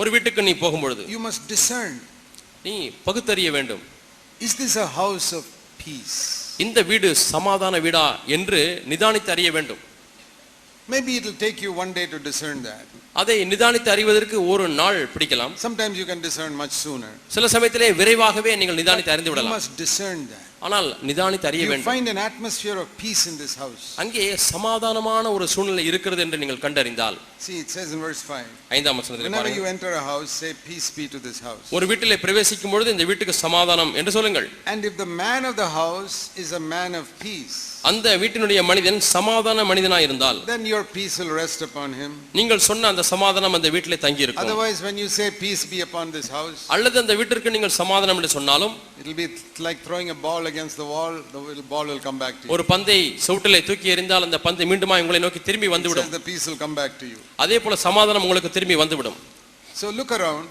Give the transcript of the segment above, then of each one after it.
ஒரு வீட்டுக்கு நீ போகும்பொழுது you must discern நீ பகுத்தறிய வேண்டும் is this a house of peace? இந்த வீடு சமாதான வீடா என்று நிதானித்து அறிய வேண்டும் Maybe it will take you one day to discern that. அதை நிதானித்து அறிவதற்கு ஒரு நாள் பிடிக்கலாம் Sometimes you can discern much sooner. சில சமயத்திலே விரைவாகவே நீங்கள் நிதானித்து அறிந்து You விடலாம் must discern that. ஆனால் நிதானித்து அறிய You வேண்டும் find an atmosphere of peace in this house. அங்கே சமாதானமான ஒரு சூழ்நிலை இருக்கிறது என்று நீங்கள் கண்டறிந்தால் See, it says in verse 5 ஐந்தாம் வசனத்தில் Whenever பாருங்கள் you enter a house, say, Peace be to this house. ஒரு வீட்டிலே பிரவேசிக்கும் பொழுது இந்த வீட்டுக்கு சமாதானம் என்று சொல்லுங்கள் And if the man of the house is a man of peace, அந்த வீட்டினுடைய மனிதன் சமாதான மனிதனாய் இருந்தால் then your peace will rest upon him. நீங்கள் சொன்ன அந்த சமாதானம் அந்த வீட்டிலே தங்கி இருக்கும் Otherwise, when you say, Peace be upon this house, அல்லது அந்த வீட்டிற்கு நீங்கள் சமாதானம் என்று சொன்னாலும் it will be like throwing a ball against the wall, the will- ball will come back to you. ஒரு பந்தை சவுட்டிலே தூக்கி எறிந்தால் அந்த பந்து மீண்டுமா உங்களை nokki திரும்பி It வந்துவிடும் says the peace will come back to you. அதே போல சமாதானம் உங்களுக்கு திரும்பி வந்துவிடும் So look around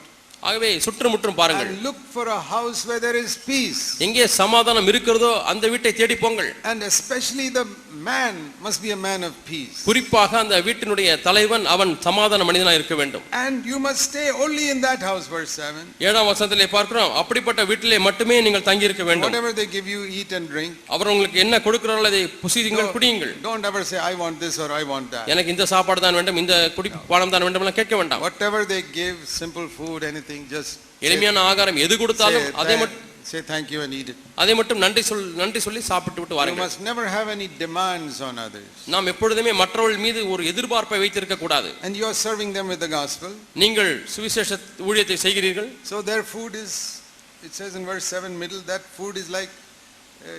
ஆகவே சுற்றுமுற்றும் பாருங்கள் and look for a house where there is peace. எங்கே சமாதானம் இருக்கிறதோ அந்த வீட்டை தேடி போங்கள் And especially the man must be a man of peace. குறிப்பாக அந்த வீட்டினுடைய தலைவன் அவன் சமாதான மனிதனாய் இருக்க வேண்டும் And you must stay only in that house, verse 7. ஏழாம் வசனத்திலே பார்க்கிறோம் அப்படிப்பட்ட வீட்டிலே மட்டுமே நீங்கள் தங்கி இருக்க வேண்டும் Whatever they give you, eat and drink. அவர் உங்களுக்கு என்ன கொடுக்கிறார்கள் அதை புசியுங்கள் குடியுங்கள் Don't ever say, I want this or I want that. எனக்கு இந்த சாப்பாடு தான் வேண்டும் இந்த குடி பானம் தான் வேண்டும் எல்லாம் கேட்க வேண்டாம் Whatever they give, simple food, anything, just say, எளிமையான ஆகாரம் எது கொடுத்தாலும் அதை மட்டும் say thank you and eat it. அதை மட்டும் நன்றி சொல் நன்றி சொல்லி சாப்பிட்டு விட்டு You வாருங்கள் must never have any demands on others. நாம் எப்பொழுதுமே மற்றவர்கள் மீது ஒரு எதிர்பார்ப்பை வைத்திருக்க கூடாது And you are serving them with the gospel. நீங்கள் சுவிசேஷ ஊழியத்தை செய்கிறீர்கள் So their food is, it says in verse 7 middle, that food is like uh,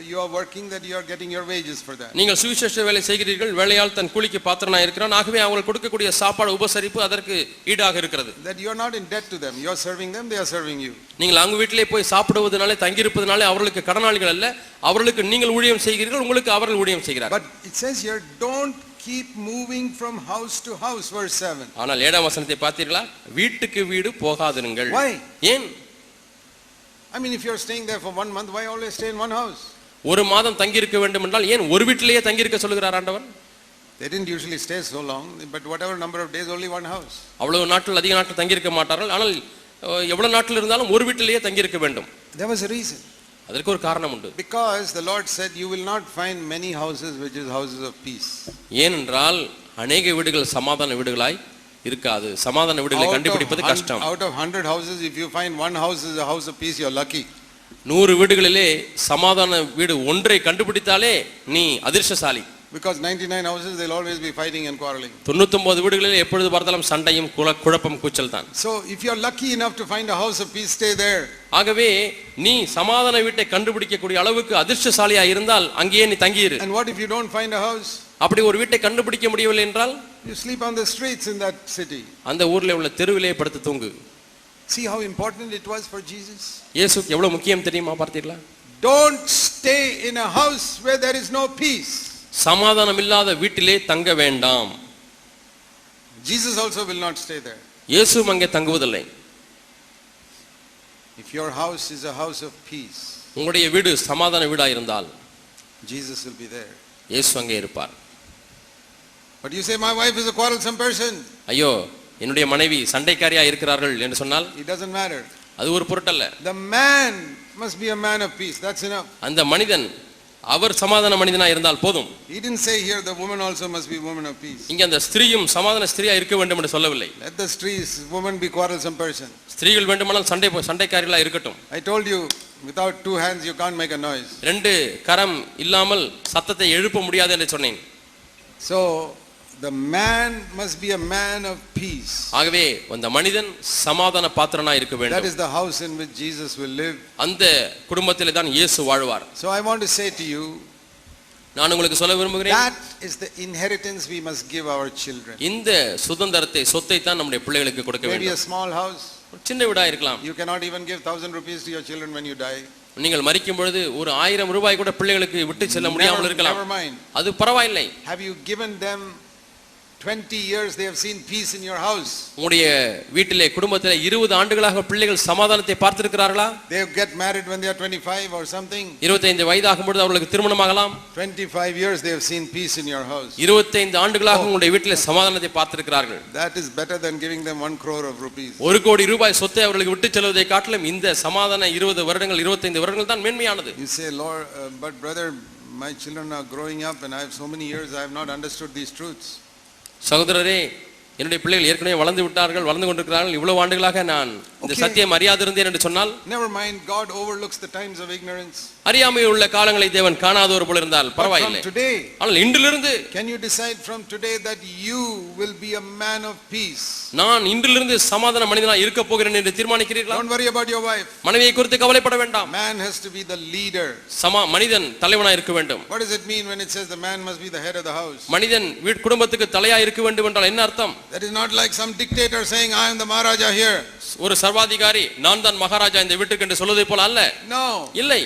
you are working, that you are getting your wages for that. நீங்கள் சுவிசேஷ வேலை செய்கிறீர்கள் வேலையால் தன் கூலிக்கு பாத்திரனாய் இருக்கிறான் ஆகவே அவங்க கொடுக்கக்கூடிய சாப்பாடு உபசரிப்பு அதற்கு ஈடாக இருக்கிறது That you are not in debt to them. You are serving them, they are serving you. நீங்கள் அவங்க வீட்டிலே போய் சாப்பிடுவதனாலே தங்கியிருப்பதனாலே அவர்களுக்கு கடனாளிகள் அல்ல அவர்களுக்கு நீங்கள் ஊழியம் செய்கிறீர்கள் உங்களுக்கு அவர்கள் ஊழியம் செய்கிறார் But it says here, don't keep moving from house to house, verse 7. ஆனால் ஏழாம் வசனத்தை பார்த்தீர்களா வீட்டுக்கு வீடு போகாதிருங்கள் Why? ஏன் I mean, if you are staying there for one month, why always stay in one house? ஒரு மாதம் தங்கியிருக்க வேண்டும் என்றால் ஏன் ஒரு வீட்டிலேயே தங்கியிருக்க சொல்லுகிறார் ஆண்டவர் They didn't usually stay so long, but whatever number of days, only one house. அவ்வளவு நாட்கள் அதிக நாட்கள் தங்கியிருக்க மாட்டார்கள் ஆனால் எவ்வளவு நாட்கள் இருந்தாலும் ஒரு வீட்டிலேயே தங்கியிருக்க வேண்டும் There was a reason. அதற்கு ஒரு காரணம் உண்டு Because the Lord said, you will not find many houses which is houses of peace. ஏனென்றால் அநேக வீடுகள் சமாதான வீடுகளாய் இருக்காது சமாதான வீடுகளை கண்டுபிடிப்பது கஷ்டம் out of 100 houses, if you find one house is a house of peace, you're lucky. நூறு வீடுகளிலே சமாதான வீடு ஒன்றை கண்டுபிடித்தாலே நீ அதிர்ஷ்டசாலி Because 99 houses, they'll always be fighting and quarreling. தொண்ணூத்தொன்பது வீடுகளிலே எப்பொழுது பார்த்தாலும் சண்டையும் குழப்பம் கூச்சல் தான் So if you're lucky enough to find a house of peace, stay there. ஆகவே நீ சமாதான வீட்டை கண்டுபிடிக்கக்கூடிய அளவுக்கு அதிர்ஷ்டசாலியா இருந்தால் அங்கேயே நீ தங்கியிரு And what if you don't find a house? அப்படி ஒரு வீட்டை கண்டுபிடிக்க முடியவில்லை என்றால் You sleep on the streets in that city. அந்த ஊர்ல உள்ள தெருவிலே படுத்து தூங்கு See how important it was for Jesus? இயேசுக்கு எவ்வளவு முக்கியம் தெரியுமா பார்த்தீர்களா Don't stay in a house where there is no peace. சமாதானம் இல்லாத வீட்டிலே தங்க வேண்டாம் Jesus also will not stay there. இயேசுவும் அங்கே தங்குவதில்லை If your house is a house of peace, உங்களுடைய வீடு சமாதான வீடா இருந்தால் Jesus will be there. இயேசு அங்கே இருப்பார் But you say, my wife is a quarrelsome person. ஐயோ என்னுடைய மனைவி சண்டைக்காரியா இருக்கிறார்கள் என்று சொன்னால் It doesn't matter. அது ஒரு பொருட்டல்ல The man must be a man of peace. That's enough. அந்த மனிதன் அவர் சமாதான மனிதனா இருந்தால் போதும் He didn't say here the woman also must be woman of peace. இங்க அந்த ஸ்திரீயும் சமாதான ஸ்திரீயா இருக்க வேண்டும் என்று சொல்லவில்லை Let the streets, woman be quarrelsome person. ஸ்திரீகள் வேண்டுமானால் சண்டை சண்டைக்காரிகளா இருக்கட்டும் I told you, without two hands you can't make a noise. ரெண்டு கரம் இல்லாமல் சத்தத்தை எழுப்ப முடியாது என்று சொன்னேன் So the man must be a man of peace. ஆகவே அந்த மனிதன் சமாதான பாத்திரனா இருக்க That வேண்டும் is the house in which Jesus will live. அந்த குடும்பத்திலே தான் இயேசு வாழ்வார் So I want to say to you, நான் உங்களுக்கு சொல்ல விரும்புகிறேன் that is the inheritance we must give our children. இந்த சுதந்திரத்தை சொத்தை தான் நம்முடைய பிள்ளைகளுக்கு கொடுக்க Maybe வேண்டும் a small house. ஒரு சின்ன வீடா இருக்கலாம் You cannot even give thousand rupees to your children when you die. நீங்கள் மறிக்கும் பொழுது ஒரு ஆயிரம் ரூபாய் கூட பிள்ளைகளுக்கு விட்டு செல்ல முடியாமல் இருக்கலாம். அது பரவாயில்லை Have you given them 20 years they have seen peace in your house. உங்களுடைய வீட்டிலே குடும்பத்திலே இருபது ஆண்டுகளாக பிள்ளைகள் சமாதானத்தை பார்த்திருக்கிறார்களா They get married when they are 25 or something. இருபத்தைந்து வயதாகும் பொழுது அவர்களுக்கு திருமணமாகலாம் 25 years they have seen peace in your house. இருபத்தைந்து ஆண்டுகளாக உங்களுடைய வீட்டிலே சமாதானத்தை பார்த்திருக்கிறார்கள் That is better than giving them one crore of rupees. ஒரு கோடி ரூபாய் சொத்தை அவர்களுக்கு விட்டு செல்வதை காட்டிலும் இந்த சமாதான இருபது வருடங்கள் இருபத்தைந்து வருடங்கள் தான் மேன்மையானது You say, Lord, uh, but brother, my children are growing up and I have so many years I have not understood these truths. சகோதரரே என்னுடைய பிள்ளைகள் ஏற்கனவே வளர்ந்து விட்டார்கள் வளர்ந்து கொண்டிருக்கிறார்கள் இவ்வளவு ஆண்டுகளாக நான் இந்த. சத்தியம் அறியாதிருந்தேன் என்று சொன்னால் Never mind, God overlooks the times of ignorance. அறியாமை உள்ள காலங்களை தேவன் காணாதவர் போல இருந்தால் பரவாயில்லை today, ஆனால் இன்றிலிருந்து can you decide from today that you will be a man of peace? நான் இன்றிலிருந்து சமாதான மனிதனா இருக்க போகிறேன் என்று தீர்மானிக்கிறீர்களா Don't worry about your wife. மனைவியை குறித்து கவலைப்பட வேண்டாம் Man has to be the leader. சமா மனிதன் தலைவனா இருக்க வேண்டும் What does it mean when it says the man must be the head of the house? மனிதன் வீட் குடும்பத்துக்கு தலையா இருக்க வேண்டும் என்றால் என்ன அர்த்தம் That is not like some dictator saying, I am the Maharaja here. ஒரு சர்வாதிகாரி நான் தான் மகாராஜா இந்த வீட்டுக்கு என்று சொல்வதை போல அல்ல No. இல்லை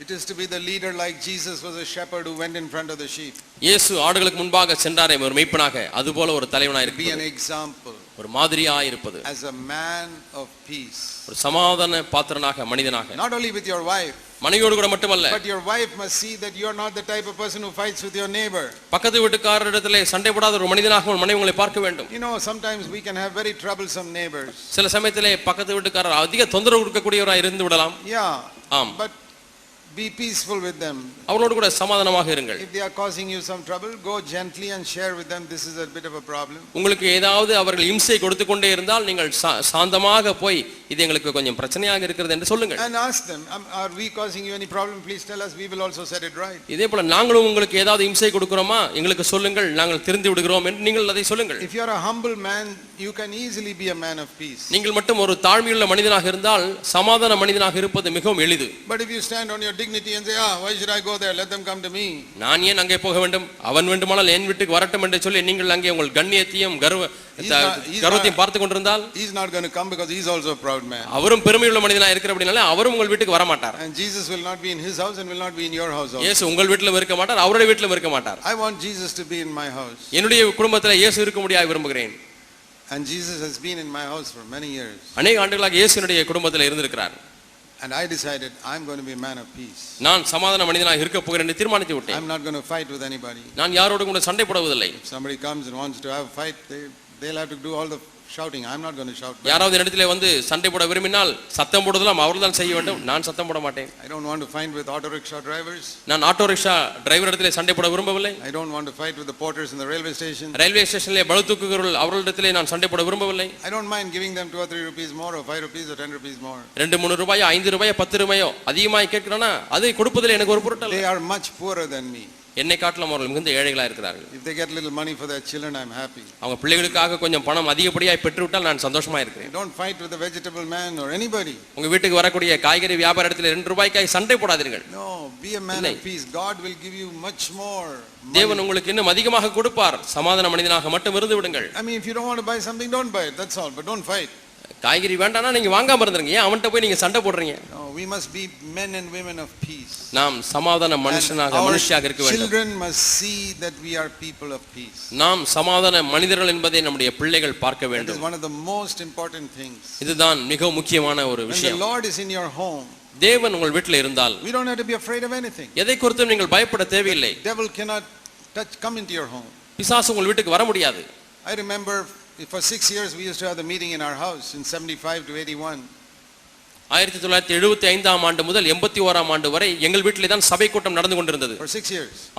It is to be the leader like Jesus was a shepherd who went in front of the sheep. இயேசு ஆடுகளுக்கு முன்பாக சென்றாரே ஒரு மெய்ப்பனாக அது போல ஒரு தலைவனா Be an இருப்பது example ஒரு மாதிரியா இருப்பது as a man of peace. ஒரு சமாதான பாத்திரனாக மனிதனாக Not only with your wife, மனைவியோடு கூட மட்டுமல்ல but your wife must see that you are not the type of person who fights with your neighbor. பக்கத்து வீட்டுக்காரரிடத்திலே சண்டை போடாத ஒரு மனிதனாக ஒரு மனைவி உங்களை பார்க்க வேண்டும் You know, sometimes we can have very troublesome neighbors. சில சமயத்திலே பக்கத்து வீட்டுக்காரர் அதிக தொந்தரவு கொடுக்கக்கூடியவராக இருந்து விடலாம் Yeah, ஆம் but be peaceful with them. அவர்களோடு கூட சமாதானமாக இருங்கள் If they are causing you some trouble, go gently and share with them. This is a bit of a problem. உங்களுக்கு ஏதாவது அவர்கள் இம்சை கொடுத்து கொண்டே இருந்தால் நீங்கள் சாந்தமாக போய் இது எங்களுக்கு கொஞ்சம் பிரச்சனையாக இருக்கிறது என்று சொல்லுங்கள் And ask them, "Um, are we causing you any problem? Please tell us, we will also set it right. இதே போல நாங்களும் உங்களுக்கு ஏதாவது இம்சை கொடுக்கிறோமா எங்களுக்கு சொல்லுங்கள் நாங்கள் திருந்து விடுகிறோம் என்று நீங்கள் அதை சொல்லுங்கள் If you are a humble man, you can easily be a man of peace. நீங்கள் மட்டும் ஒரு தாழ்மையுள்ள மனிதனாக இருந்தால் சமாதான மனிதனாக இருப்பது மிகவும் எளிது But if you stand on your dignity and say, ah, why should I go there? Let them come to me. நான் ஏன் அங்கே போக வேண்டும் அவன் வேண்டுமானால் என் வீட்டுக்கு வரட்டும் என்று சொல்லி நீங்கள் அங்கே உங்கள் கண்ணியத்தையும் கர்வ He's not- he's கர்வத்தையும் பார்த்து கொண்டிருந்தால் He's not going to come because he's also a proud man. அவரும் பெருமையுள்ள மனிதனாக இருக்கிற அப்படினால அவரும் உங்கள் வீட்டுக்கு வர மாட்டார் And Jesus will not be in his house and will not be in your house also. இயேசு உங்கள் வீட்டிலும் இருக்க மாட்டார் அவருடைய வீட்டிலும் இருக்க மாட்டார் I want Jesus to be in my house. என்னுடைய குடும்பத்தில் இயேசு இருக்க முடியாது விரும்புகிறேன் And Jesus has been in my house for many years. அநேக ஆண்டுகளாக இயேசுனுடைய குடும்பத்தில் இருந்திருக்கிறார் And I decided I'm going to be a man of peace. நான் சமாதான மனிதனாக இருக்க போகிறேன் என்று தீர்மானித்து விட்டேன் I'm not going to fight with anybody. நான் யாரோடு கூட சண்டை போடுவதில்லை If somebody comes and wants to have a fight, they, they'll have to do all the shouting. I'm not going to shout. back. யாராவது இடத்துல வந்து சண்டை போட விரும்பினால் சத்தம் போடுவதெல்லாம் அவர்தான் செய்ய வேண்டும் நான் சத்தம் போட மாட்டேன் I don't want to fight with auto rickshaw drivers. நான் ஆட்டோ ரிக்ஷா டிரைவர் இடத்திலே சண்டை போட விரும்பவில்லை I don't want to fight with the porters in the railway station. Railway ஸ்டேஷனிலே பளு தூக்குகிறவர்கள் அவர்களிடத்திலே நான் சண்டை போட விரும்பவில்லை I don't mind giving them two or three rupees more or five rupees or ten rupees more. ரெண்டு மூணு ரூபாயோ ஐந்து ரூபாயோ பத்து ரூபாயோ அதிகமாக கேட்கிறானா அதை கொடுப்பதில் எனக்கு ஒரு பொருட்டல்ல They are much poorer than me. என்னை காட்டிலும் அவர்கள் மிகுந்த ஏழைகளா இருக்கிறார்கள் If they get little money for their children, I'm happy. அவங்க பிள்ளைகளுக்காக கொஞ்சம் பணம் அதிகப்படியாய் பெற்றுவிட்டால் நான் சந்தோஷமா இருக்கிறேன் Don't fight with the vegetable man or anybody. உங்க வீட்டுக்கு வரக்கூடிய காய்கறி வியாபார இடத்துல ரெண்டு ரூபாய்க்காய் சண்டை போடாதீர்கள் No, be a man of peace. God will give you much more. தேவன். உங்களுக்கு இன்னும் அதிகமாக கொடுப்பார் சமாதான மனிதனாக மட்டும் இருந்து விடுங்கள் I mean, if you don't want to buy something, don't buy it. That's all. But don't fight. காய்கறி வேண்டாம்னா நீங்க வாங்காம இருந்துருங்க ஏன் அவன்கிட்ட போய் நீங்க சண்டை போடுறீங்க we must be men and women of peace. நாம் சமாதான And மனுஷனாக our மனுஷியாக இருக்க வேண்டும் children must see that we are people of peace. நாம் சமாதான மனிதர்கள் என்பதை நம்முடைய பிள்ளைகள் பார்க்க That is வேண்டும் one of the most important things. இதுதான் மிக முக்கியமான ஒரு When the விஷயம் Lord is in your home, தேவன் உங்கள் வீட்டில் இருந்தால் we don't have to be afraid of anything. எதை குறித்தும் நீங்கள் பயப்பட தேவையில்லை Devil cannot touch, come into your home. பிசாசு உங்கள் வீட்டுக்கு வர முடியாது I remember for six years we used to have the meeting in our house in 75 to 81. ஆயிரத்தி தொள்ளாயிரத்தி எழுபத்தி ஐந்தாம் ஆண்டு முதல் எண்பத்தி ஓராம் ஆண்டு வரை எங்கள் வீட்டிலே தான் சபை கூட்டம் நடந்து கொண்டிருந்தது.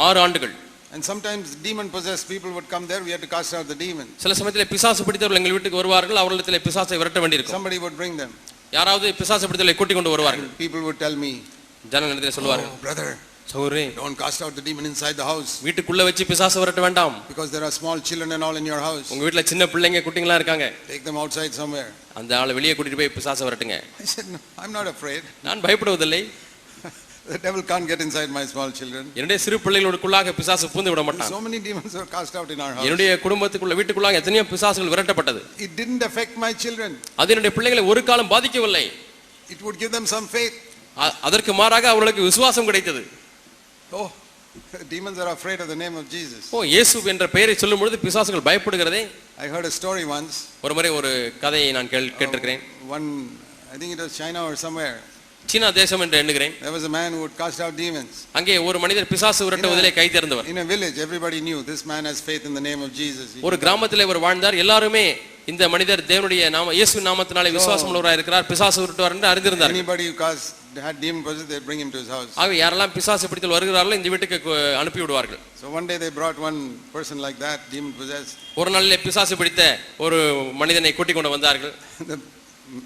ஆறு ஆண்டுகள். And sometimes demon possessed people would come there, we had to cast out the demon. சில சமயத்தில் பிசாசு பிடித்தவர்கள் எங்கள் வீட்டுக்கு வருவார்கள். அவர்களிடத்தில் பிசாசை விரட்ட வேண்டியிருக்கும். Somebody would bring them. யாராவது பிசாசு பிடித்தவர்களை கொண்டு வருவார்கள். People would tell me, ஜனங்களிடத்தில் oh, சௌரே don't cast out the demon inside the house வீட்டுக்குள்ள வச்சு பிசாசு விரட்ட வேண்டாம் because there are small children and all in your house. உங்க வீட்டுல சின்ன பிள்ளைங்க குட்டிங்களா இருக்காங்க Take them outside somewhere. அந்த ஆளை வெளியே கூட்டிட்டு போய் பிசாசை விரட்டுங்க I said, no, I'm not afraid. நான் பயப்படுவதில்லை The devil can't get inside my small children. என்னுடைய சிறு பிள்ளைகளுக்குள்ளாக பிசாசு பூந்து விட மாட்டான் So many demons were cast out in our house. என்னுடைய குடும்பத்துக்குள்ள வீட்டுக்குள்ளாக எத்தனையோ பிசாசுகள் விரட்டப்பட்டது It didn't affect my children. அது என்னுடைய பிள்ளைகளை ஒரு காலம் பாதிக்கவில்லை It would give them some faith. அ- அதற்கு மாறாக அவர்களுக்கு விசுவாசம் கிடைத்தது Oh, Demons are afraid of the name of Jesus. ஓ இயேசு என்ற பெயரை சொல்லும் பொழுது பிசாசுகள் பயப்படுகிறதே I heard a story once. ஒரு முறை ஒரு கதையை நான் கேட்டிருக்கிறேன் One, I think it was China or somewhere. சீனா தேசம் என்று எண்ணுகிறேன் There was a man who would cast out demons. அங்கே ஒரு மனிதர் பிசாசு விரட்டுவதிலே கை தேர்ந்தவர் In a village, everybody knew this man has faith in the name of Jesus. ஒரு கிராமத்திலே ஒரு வாழ்ந்தார் எல்லாருமே இந்த மனிதர் தேவனுடைய நாம இயேசு நாமத்தினாலே விசுவாசம் உள்ளவராக இருக்கிறார் பிசாசு விரட்டுவார் என்று அறிந்திருந்தார் Anybody who cast, had demon possessed, they'd bring him to his house. ஆக யாரெல்லாம் பிசாசு பிடித்தல் வருகிறார்களோ இந்த வீட்டுக்கு கு- அனுப்பி விடுவார்கள் So one day they brought one person like that, demon possessed. ஒரு நாளிலே பிசாசு பிடித்த ஒரு மனிதனை கூட்டிக் கொண்டு வந்தார்கள் The-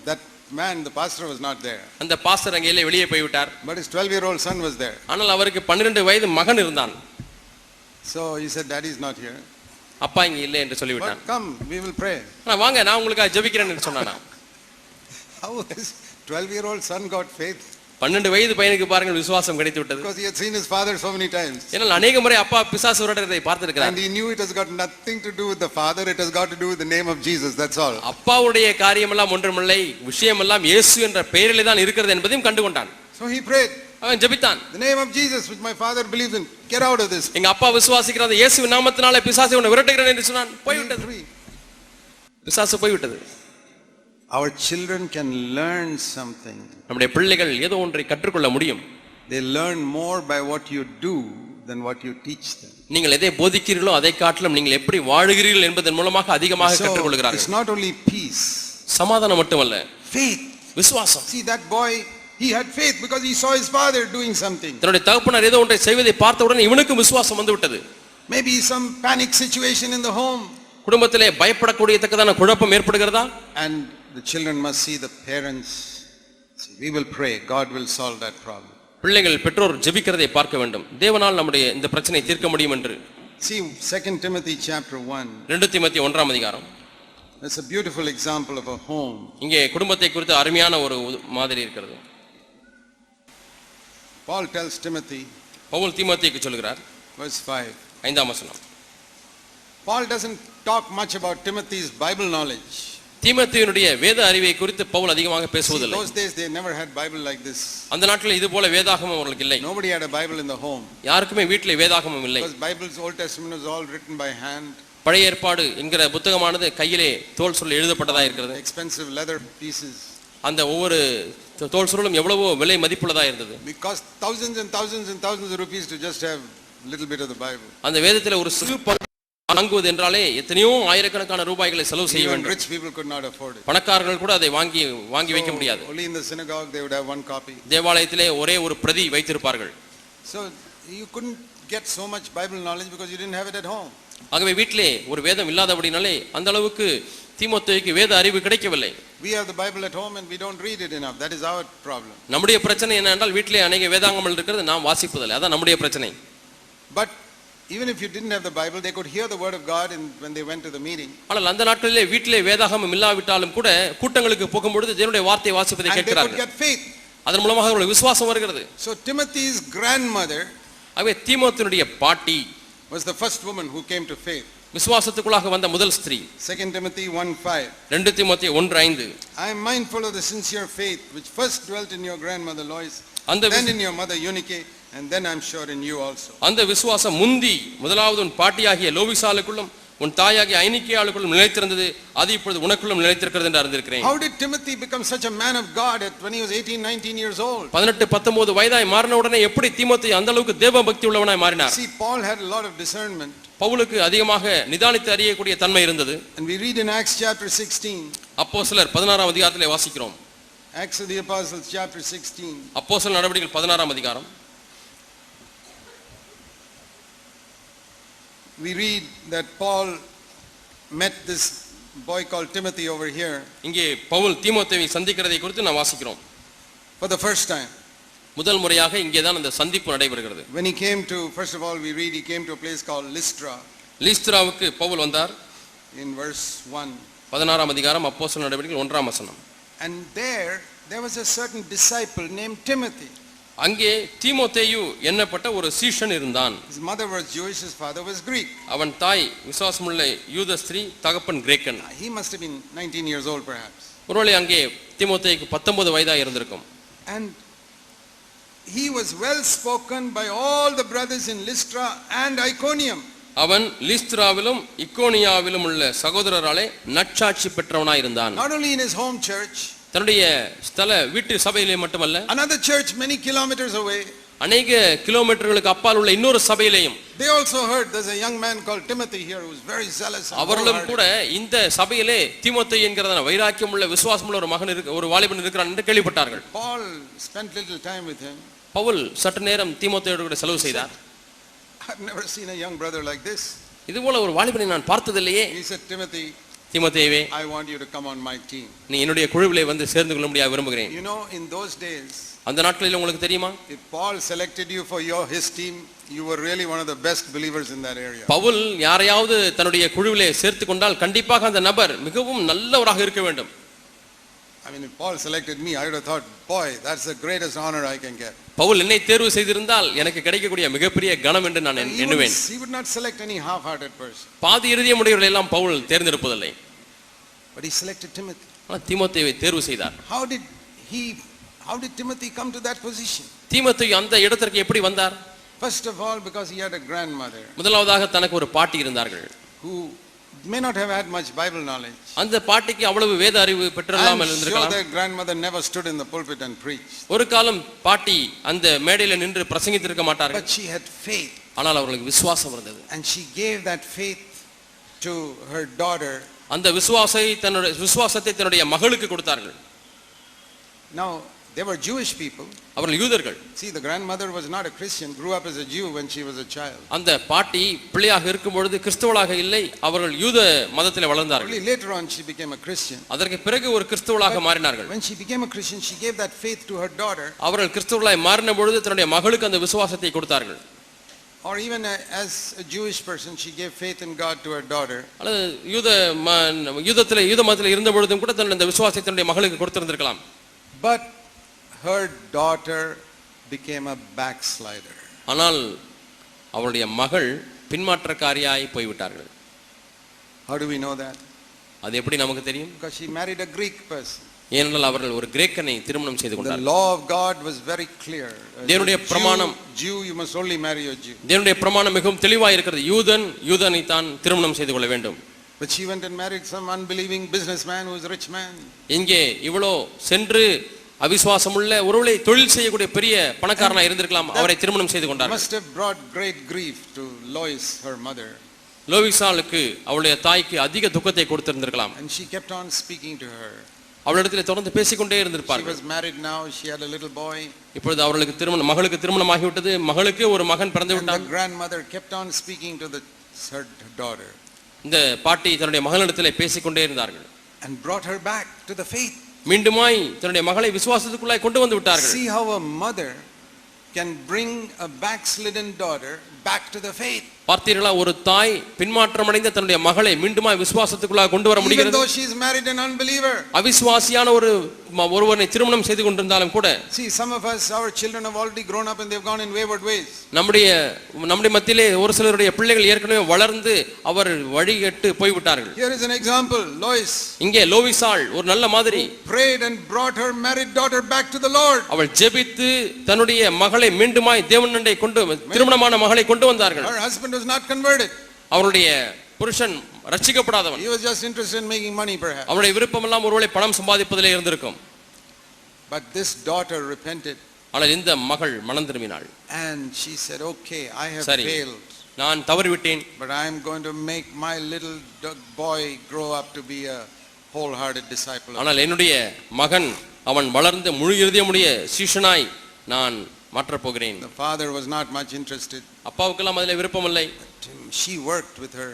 That man, the pastor was not there. அந்த பாஸ்டர் அங்கேயே வெளியே போய்விட்டார் But his 12-year-old son was there. ஆனால் அவருக்கு பன்னிரண்டு வயது மகன் இருந்தான் So he said, daddy's not here. அப்பா இங்க இல்லை என்று சொல்லிவிட்டான் But come, we will pray. ஆனா வாங்க நான் உங்களுக்கு ஜெபிக்கிறேன்னு சொன்னானா How his 12-year-old son got faith? பன்னெண்டு வயது பையனுக்கு பாருங்கள் விசுவாசம் கிடைத்து விட்டது Because he had seen his father so many times. ஏன்னால் அநேக முறை அப்பா பிசாசு விரட்டுறதை பார்த்திருக்கிறார் And he knew it has got nothing to do with the father, it has got to do with the name of Jesus, that's all. அப்பாவுடைய காரியமெல்லாம் ஒன்றுமில்லை விஷயமெல்லாம் இயேசு என்ற பெயரிலே தான் இருக்கிறது என்பதையும் கண்டுகொண்டான் So he prayed, அவன் ஜெபித்தான் the name of Jesus, which my father believes in, get out of this. எங்க அப்பா விசுவாசிக்கிற அந்த இயேசு நாமத்தினாலே பிசாசை உன்னை விரட்டுகிறேன் என்று சொன்னான் போய்விட்டது Free. பிசாசு போய்விட்டது Our children can learn something. நம்முடைய பிள்ளைகள் ஏதோ ஒன்றை கற்றுக்கொள்ள முடியும் They learn more by what you do than what you teach them. நீங்கள் எதை போதிக்கிறீர்களோ அதை காட்டிலும் நீங்கள் எப்படி வாழுகிறீர்கள் என்பதன் மூலமாக அதிகமாக So it's கற்றுக்கொள்கிறார்கள் not only peace, சமாதானம் மட்டுமல்ல faith. விசுவாசம் See that boy, he had faith because he saw his father doing something. தன்னுடைய தகப்பனார் ஏதோ ஒன்றை செய்வதை பார்த்தவுடன் இவனுக்கும் விசுவாசம் வந்து விட்டது Maybe some panic situation in the home. குடும்பத்திலே பயப்படக்கூடியத்தக்கதான குழப்பம் ஏற்படுகிறதா And the children must see the parents. See, we will pray, God will solve that problem. பிள்ளைகள் பெற்றோர் ஜெபிக்கிறதை பார்க்க வேண்டும் தேவனால் நம்முடைய இந்த பிரச்சனையை தீர்க்க முடியும் என்று See, 2 Timothy chapter 1, ரெண்டு தீமோத்தி ஒன்றாம் அதிகாரம் that's a beautiful example of a home. இங்கே குடும்பத்தை குறித்து அருமையான ஒரு மாதிரி இருக்கிறது Paul tells Timothy, பவுல் தீமோத்திக்கு சொல்கிறார் verse 5. ஐந்தாம் வசனம் Paul doesn't talk much about Timothy's Bible knowledge. தீமோத்தியினுடைய வேத அறிவை குறித்து பவுல் அதிகமாக பேசுவதில்லை those days they never had Bible like this. அந்த நாட்களில் இது போல வேதாகமம் அவர்களுக்கு இல்லை Nobody had a Bible in the home. யாருக்குமே வீட்டிலே வேதாகமம் இல்லை Because Bible's Old Testament was all written by hand, பழைய ஏற்பாடு என்கிற புத்தகமானது கையிலே தோல் சொல்லி எழுதப்பட்டதா இருக்கிறது expensive leather pieces. அந்த ஒவ்வொரு தோல் சுருளும் எவ்வளவோ விலை மதிப்புள்ளதா இருந்தது cost thousands and thousands and thousands of rupees to just have little bit of the Bible. அந்த வேதத்தில் ஒரு சிறு வாங்குவது என்றாலே எத்தனையோ ஆயிரக்கணக்கான ரூபாய்களை செலவு செய்ய வேண்டும் rich people could not afford it. பணக்காரர்கள் கூட அதை வாங்கி வாங்கி வைக்க முடியாது only in the synagogue they would have one copy. தேவாலயத்திலே ஒரே ஒரு பிரதி வைத்திருப்பார்கள் So you couldn't get so much Bible knowledge because you didn't have it at home. ஆகவே வீட்டிலே ஒரு வேதம் இல்லாதபடினாலே அந்த அளவுக்கு தீமோத்தேயுக்கு வேத அறிவு கிடைக்கவில்லை We have the Bible at home and we don't read it enough. That is our problem. நம்முடைய பிரச்சனை என்னென்றால் வீட்டிலே அநேக வேதாங்கங்கள் இருக்கிறது நாம் வாசிப்பதில்லை அதான் நம்முடைய பிரச்சனை But even if you didn't have the Bible, they could hear the word of God in, when they went to the meeting. ஆனால் அந்த நாட்களிலே வீட்டிலே வேதாகமம் இல்லாவிட்டாலும் கூட கூட்டங்களுக்கு போகும்பொழுது தேவனுடைய வார்த்தையை வாசிப்பதை And they could கேட்கிறார்கள் get faith. அதன் மூலமாக அவர்களுக்கு விசுவாசம் வருகிறது So Timothy's grandmother ஆகவே தீமோத்தினுடைய பாட்டி was the first woman who came to faith. விசுவாசத்துக்குள்ளாக வந்த முதல் ஸ்திரீ 2 Timothy 1 5. ரெண்டு தீமோத்தேயு ஒன்று ஐந்து I am mindful of the sincere faith which first dwelt in your grandmother Lois, அந்த then Visu- in your mother Eunice, and then I'm sure in you also. அந்த விசுவாசம் முந்தி முதலாவது உன் பாட்டியாகிய லோவிசாலுக்குள்ளும் உன் தாயாகிய ஐனிக்கியாளுக்குள்ளும் நிலைத்திருந்தது அது இப்பொழுது உனக்குள்ளும் நிலைத்திருக்கிறது என்று அறிந்திருக்கிறேன் How did Timothy become such a man of God at, when he was 18, 19 years old? பதினெட்டு பத்தொன்பது வயதாய் மாறின உடனே எப்படி தீமோத்தேயு அந்த அளவுக்கு தேவ பக்தி உள்ளவனாய் மாறினார் See, Paul had a lot of discernment. பவுலுக்கு அதிகமாக நிதானித்து அறியக்கூடிய தன்மை இருந்தது And we read in Acts chapter 16, அப்போ சிலர் பதினாறாம் அதிகாரத்திலே வாசிக்கிறோம் Acts of the Apostles chapter 16. அப்போ சில நடவடிக்கைகள் பதினாறாம் அதிகாரம் We read that Paul met this boy called Timothy over here இங்கே பவுல் தீமோத்தேவை சந்திக்கிறதை குறித்து நாம் வாசிக்கிறோம் for the first time. முதல் முறையாக இங்கே தான் அந்த சந்திப்பு நடைபெறுகிறது When he came to, first of all, we read he came to a place called Lystra லீஸ்திராவுக்கு Pavul வந்தார் in verse 1. பதினாறாம் அதிகாரம் அப்போ சில நடவடிக்கைகள் ஒன்றாம் வசனம் And there, there was a certain disciple named Timothy. அங்கே தீமோத்தேயு எண்ணப்பட்ட ஒரு சீஷன் இருந்தான் His mother was Jewish, his father was Greek. அவன் தாய் விசுவாசமுள்ள யூத ஸ்திரீ தகப்பன் கிரேக்கன் He must have been 19 years old perhaps. ஒருவேளை அங்கே தீமோத்தேயுக்கு பத்தொன்பது வயதாக இருந்திருக்கும் And he was well spoken by all the brothers in Lystra and Iconium. அவன் லீஸ்திராவிலும் இக்கோனியாவிலும் உள்ள சகோதரராலே நற்சாட்சி பெற்றவனாயிருந்தான் Not only in his home church, தன்னுடைய ஸ்தல வீட்டு சபையிலே மட்டுமல்ல another church many kilometers away, அநேக கிலோமீட்டர்களுக்கு அப்பால் உள்ள இன்னொரு சபையிலேயும் they also heard there's a young man called Timothy here who's very zealous. அவர்களும். கூட இந்த சபையிலே தீமோத்தை என்கிறதான வைராக்கியம் உள்ள விசுவாசம் உள்ள ஒரு மகன் இருக்கு ஒரு வாலிபன் இருக்கிறான் என்று கேள்விப்பட்டார்கள் Paul spent little time with him. Pavul சற்று நேரம் தீமோத்தையோடு கூட செலவு செய்தார் I've never seen a young brother like this. இது போல ஒரு வாலிபனை நான் பார்த்ததில்லையே He said, Timothy, தீமோத்தேவே I want you to come on my team. நீ என்னுடைய குழுவிலே வந்து சேர்ந்து கொள்ள முடியாது விரும்புகிறேன் You know, in those days, அந்த நாட்களில் உங்களுக்கு தெரியுமா if Paul selected you for your his team, you were really one of the best believers in that area. Pavul யாரையாவது தன்னுடைய குழுவிலே சேர்த்து கொண்டால் கண்டிப்பாக அந்த நபர் மிகவும் நல்லவராக இருக்க வேண்டும் I mean, if Paul selected me, I would have thought, boy, that's the greatest honor I can get. Pavul என்னை தேர்வு செய்திருந்தால் எனக்கு கிடைக்கக்கூடிய மிகப்பெரிய கணம் என்று நான் எண்ணுவேன் he would not select any half-hearted person, பாதி இறுதிய முடிவுகளை எல்லாம் Pavul தேர்ந்தெடுப்பதில்லை but he selected Timothy. ஆனால் தீமோத்தேவை தேர்வு செய்தார் How did he, how did Timothy come to that position? தீமோத்தேயு அந்த இடத்திற்கு எப்படி வந்தார் First of all, because he had a grandmother முதலாவதாக தனக்கு ஒரு பாட்டி இருந்தார்கள் who may not have had much Bible knowledge. அந்த பாட்டிக்கு அவ்வளவு வேத அறிவு பெற்றில்லாமல் I'm sure இருந்திருக்கலாம் their grandmother never stood in the pulpit and preached, ஒரு காலம் பாட்டி அந்த மேடையில நின்று பிரசங்கித்திருக்க மாட்டார்கள் but she had faith, ஆனால் அவர்களுக்கு விசுவாசம் இருந்தது and she gave that faith to her daughter. அந்த விசுவாசை தன்னுடைய விசுவாசத்தை தன்னுடைய மகளுக்கு கொடுத்தார்கள் Now, they were Jewish people. அவர்கள் யூதர்கள் See, the grandmother was not a Christian, grew up as a Jew when she was a child. அந்த பாட்டி பிள்ளையாக இருக்கும் பொழுது கிறிஸ்தவளாக இல்லை அவர்கள் யூத மதத்தில் வளர்ந்தார்கள் Only later on she became a Christian. அதற்கு பிறகு ஒரு கிறிஸ்தவளாக மாறினார்கள் When she became a Christian, she gave that faith to her daughter, அவர்கள் கிறிஸ்தவர்களாய் மாறின பொழுது தன்னுடைய மகளுக்கு அந்த விசுவாசத்தை கொடுத்தார்கள் or even a- as a Jewish person, she gave faith in God to her daughter. அல்லது யூத ம- யூதத்தில் யூத மதத்தில் இருந்த பொழுதும் கூட தன்னுடைய அந்த விசுவாசத்தை தன்னுடைய மகளுக்கு கொடுத்திருந்திருக்கலாம் But her daughter became a backslider. ஆனால் அவருடைய மகள் பின்மாற்றக்காரியாய் போய்விட்டார்கள் How do we know that? அது எப்படி நமக்கு தெரியும் Because she married a Greek person. ஏனென்றால் அவர்கள் ஒரு கிரேக்கனை திருமணம் செய்து The கொண்டார்கள் law of God was very clear. A தேவனுடைய பிரமாணம். Jew, you must only marry a Jew. தேவனுடைய பிரமாணம் மிகவும் தெளிவாக இருக்கிறது யூதன் யூதனை தான் திருமணம் செய்து கொள்ள வேண்டும் But she went and married some unbelieving businessman who a rich man. இங்கே இவ்வளோ சென்று அவிசுவாசமுள்ள ஒருவளை தொழில் செய்யக்கூடிய பெரிய பணக்காரனா இருந்திருக்கலாம் அவரை திருமணம் செய்து கொண்டார் Must have brought great grief to Lois, her mother. லோவிசாலுக்கு அவளுடைய தாய்க்கு அதிக துக்கத்தை கொடுத்திருந்திருக்கலாம் And she kept on speaking to her. அவளிடத்தில் தொடர்ந்து பேசிக்கொண்டே She இருந்திருப்பார்கள் was married now, she had a little boy. இப்பொழுது அவர்களுக்கு திருமணம் மகளுக்கு திருமணம் ஆகிவிட்டது மகளுக்கு ஒரு மகன் பிறந்து grandmother kept on speaking to the, her daughter இந்த பாட்டி தன்னுடைய மகளிடத்தில் பேசிக்கொண்டே இருந்தார்கள் and brought her back to the faith. மீண்டுமாய் தன்னுடைய மகளை விசுவாசத்துக்குள்ளாய் கொண்டு வந்து விட்டார்கள் See how a mother can bring a backslidden daughter back to the faith. பார்த்தீர்களா ஒரு தாய் பின்மாற்றமடைந்த தன்னுடைய மகளை மீண்டுமாய் விசுவாசத்துக்குள்ளாக கொண்டு வர முடிகிறது though she is married an unbeliever. அவிசுவாசியான ஒரு ஒருவனை திருமணம் செய்து கொண்டிருந்தாலும் கூட See, some of us, our children have already grown up and they've gone in wayward ways. நம்முடைய நம்முடைய மத்தியிலே ஒரு சிலருடைய பிள்ளைகள் ஏற்கனவே வளர்ந்து அவர் வழிகட்டு போய்விட்டார்கள் Here is an example. Lois இங்கே லோவிசாள் ஒரு நல்ல மாதிரி prayed and brought her married daughter back to the Lord. அவள் ஜெபித்து தன்னுடைய மகளை மீண்டுமாய் தேவனண்டை கொண்டு திருமணமான மகளை கொண்டு வந்தார்கள் Her husband was not converted. அவருடைய புருஷன் ரட்சிக்கப்படாதவன் He was just interested in making money perhaps. அவருடைய விருப்பமெல்லாம் ஒருவேளை பணம் சம்பாதிப்பதிலே இருந்திருக்கும் But this daughter repented ஆனால் இந்த மகள் மனம் திரும்பினாள் and she said, okay, I have failed. நான் தவறிவிட்டேன் But I am going to make my little boy grow up to be a wholehearted disciple. ஆனால் என்னுடைய மகன் அவன் வளர்ந்து முழு இறுதியமுடைய சீஷனாய் நான் மாற்றப் போகிறேன் The father was not much interested. அப்பாவுக்கெல்லாம் அதில் விருப்பமில்லை But She worked with her.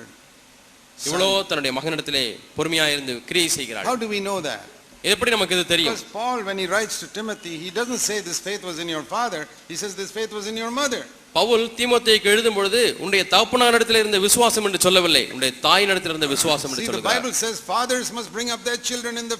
இவ்வளோ son. தன்னுடைய மகனிடத்திலே பொறுமையாக இருந்து கிரியை செய்கிறாள் How do we know that? எப்படி நமக்கு இது தெரியும் Because Paul, when he writes to Timothy, he doesn't say this faith was in your father. He says this faith was in your mother. Pavul தீமோத்தேயுக்கு எழுதும் பொழுது உன்னுடைய தகப்பனாரிடத்தில் இருந்த விசுவாசம் என்று சொல்லவில்லை உன்னுடைய தாயினிடத்தில் இருந்த விசுவாசம் என்று See, the சொல்லுகிறார் Bible says fathers must bring up their children in the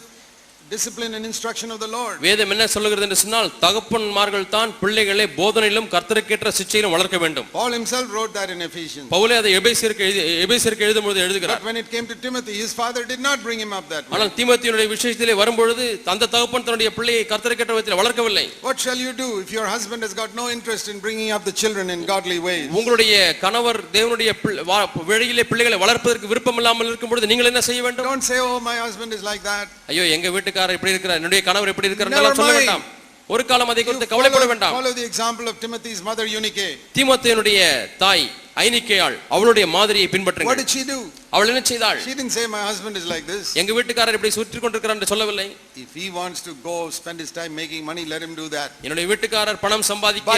discipline and instruction of the Lord. வேதம் என்ன சொல்லுகிறது என்று சொன்னால் தகப்பன்மார்கள் தான் பிள்ளைகளை போதனையிலும் கர்த்தருக்கேற்ற சிச்சையிலும் வளர்க்க வேண்டும் Paul himself wrote that in Ephesians. பவுலே அதை எபேசியருக்கு எழுதி எபேசியருக்கு எழுதும்போது எழுதுகிறார் But when it came to Timothy, his father did not bring him up that way. ஆனால் தீமோத்தேயுடைய விஷயத்திலே வரும்பொழுது அந்த தகப்பன் தன்னுடைய பிள்ளையை கர்த்தருக்கேற்ற விதத்தில் வளர்க்கவில்லை What shall you do if your husband has got no interest in bringing up the children in godly ways? உங்களுடைய கணவர் தேவனுடைய பிள்ளை- வா- வெளியிலே பிள்ளைகளை வளர்ப்பதற்கு விருப்பம் இல்லாமல் இருக்கும் பொழுது நீங்கள் என்ன செய்ய வேண்டும் Don't say, oh, my husband is like that. ஐயோ எங்க வீட்டுக்காரர் இப்படி இருக்கிறார் என்னுடைய கணவர் இப்படி இருக்கிறார் சொல்ல. வேண்டாம் ஒரு காலம் அதை குறித்து கவலைப்பட வேண்டாம் follow the example of Timothy's mother Eunice. தீமோத்தேயுடைய தாய் ஐனிக்கேயாள் அவளுடைய மாதிரியை What பின்பற்றுங்கள் did she do? அவள் என்ன செய்தாள் She didn't say, my husband is like this. எங்க வீட்டுக்காரர் இப்படி சுற்றி கொண்டிருக்கிறார் என்று சொல்லவில்லை If he wants to go spend his time making money, let him do that. என்னுடைய வீட்டுக்காரர் பணம் சம்பாதிக்க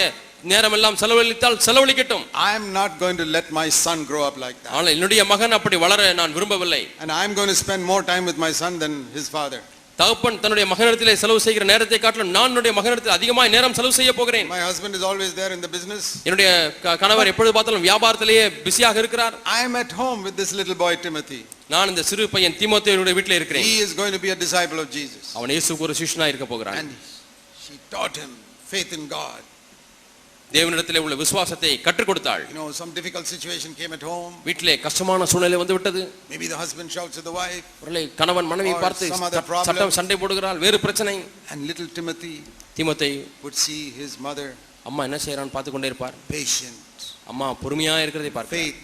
நேரம் எல்லாம் செலவழித்தால் செலவழிக்கட்டும் I am not going to let my son grow up like that. ஆனால் என்னுடைய மகன் அப்படி வளர நான் விரும்பவில்லை And I am going to spend more time with my son than his father. தகப்பன் தன்னுடைய மகனிடத்திலே செலவு செய்கிற நேரத்தை காட்டிலும் நான் என்னுடைய மகனிடத்தில் அதிகமாய் நேரம் செலவு செய்ய போகிறேன் My husband is always there in the business. என்னுடைய க- கணவர் எப்பொழுது பார்த்தாலும் வியாபாரத்திலேயே பிஸியாக இருக்கிறார் I am at home with this little boy Timothy. நான் இந்த சிறு பையன் தீமோத்தேயுடைய வீட்டில் இருக்கிறேன் He is going to be a disciple of Jesus. அவன் இயேசுக்கு ஒரு சிஷ்யனா இருக்க போகிறான் And she taught him faith in God. தேவனிடத்திலே உள்ள விசுவாசத்தை கற்றுக் கொடுத்தாள். You know, some difficult situation came at home. வீட்டிலே கஷ்டமான சூழ்நிலை வந்து விட்டது. Maybe the husband shouts at the wife. ஒருவேளை கணவன் மனைவி பார்த்து. சட்டம் சண்டை போடுகிறாள் வேறு பிரச்சனை. And little Timothy தீமோத்தை would see his mother அம்மா என்ன செய்யறான்னு பார்த்து கொண்டே இருப்பார் patient, அம்மா பொறுமையா இருக்கிறதை பார்க்கிறார். Faith,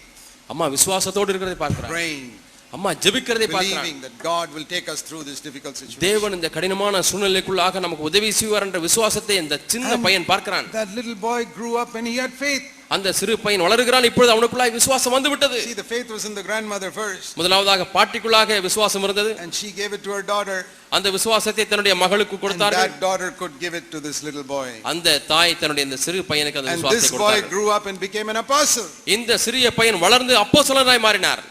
அம்மா விசுவாசத்தோடு இருக்கிறதை பார்க்கிறார். Praying, அம்மா ஜெபிக்கிறதை believing that God will take us through this difficult situation. தேவன் இந்த கடினமான சூழ்நிலைக்குள்ளாக நமக்கு உதவி செய்வார் என்ற விசுவாசத்தை இந்த சின்ன And- பையன் பார்க்கிறான் That little boy grew up and he had faith. அந்த சிறு பையன் வளருகிறான் இப்பொழுது அவனுக்குள்ளாய் விசுவாசம் வந்து விட்டது See, the faith was in the grandmother first. முதலாவதாக பாட்டிக்குள்ளாக விசுவாசம் இருந்தது And she gave it to her daughter. அந்த விசுவாசத்தை தன்னுடைய மகளுக்கு And கொடுத்தார்கள் that daughter could give it to this little boy. அந்த தாய் தன்னுடைய இந்த சிறு பையனுக்கு அந்த And விசுவாசத்தை this boy grew up and became an apostle. இந்த சிறிய பையன் வளர்ந்து அப்போஸ்தலனாய் மாறினார்